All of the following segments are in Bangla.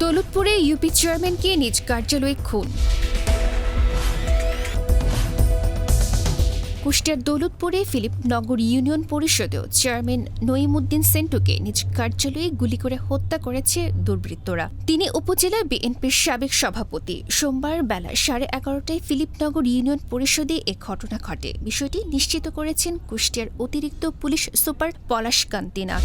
দৌলতপুরে ইউপি চেয়ারম্যানকে নিজ কার্যালয়ে খুন। কুষ্টিয়ার দৌলতপুরে ফিলিপনগর ইউনিয়ন পরিষদেও চেয়ারম্যান নঈমুদ্দিন সেন্টুকে নিজ কার্যালয়ে গুলি করে হত্যা করেছে দুর্বৃত্তরা। তিনি উপজেলা বিএনপির সাবেক সভাপতি। সোমবার বেলা সাড়ে এগারোটায় ফিলিপনগর ইউনিয়ন পরিষদে এ ঘটনা ঘটে। বিষয়টি নিশ্চিত করেছেন কুষ্টিয়ার অতিরিক্ত police super Palash Kantinath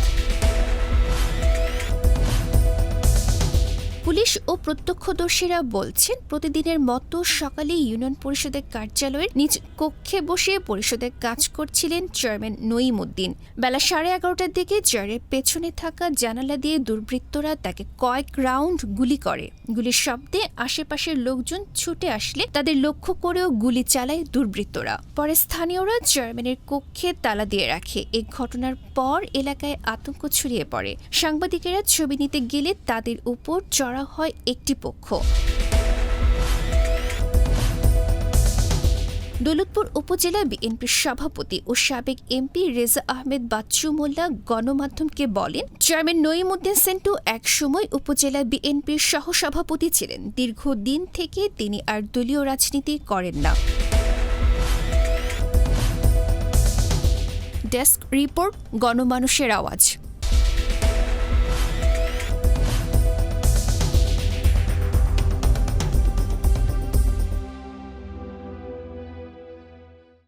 police ও প্রত্যক্ষদর্শীরা বলছেন, প্রতিদিনের মতো সকালে ইউনিয়ন পরিষদের কার্যালয়ের নিজ কক্ষে বসে পরিষদের কাজ করছিলেন চেয়ারম্যান নঈমুদ্দিন বেলা সাড়ে এগারোটার দিকে চেয়ারের পেছনে থাকা জানালা দিয়ে দুর্বৃত্তরা তাকে কয়েক রাউন্ড গুলি করে। গুলির শব্দে আশেপাশের লোকজন ছুটে আসলে তাদের লক্ষ্য করেও গুলি চালায় দুর্বৃত্তরা। পরে স্থানীয়রা চেয়ারম্যানের কক্ষে তালা দিয়ে রাখে। এই ঘটনার পর এলাকায় আতঙ্ক ছড়িয়ে পড়ে। সাংবাদিকেরা ছবি নিতে গেলে তাদের উপর চড়া হয় একটি পক্ষ। দৌলতপুর উপজেলা বিএনপির সভাপতি ও সাবেক এমপি রেজা আহমেদ বাচ্চু মোল্লা গণমাধ্যমকে বলেন, চেয়ারম্যান নঈমুদ্দিন সেন্টু একসময় উপজেলা বিএনপির সহসভাপতি ছিলেন। দীর্ঘদিন থেকে তিনি আর দলীয় রাজনীতি করেন না। ডেস্ক রিপোর্ট, গণমানুষের আওয়াজ।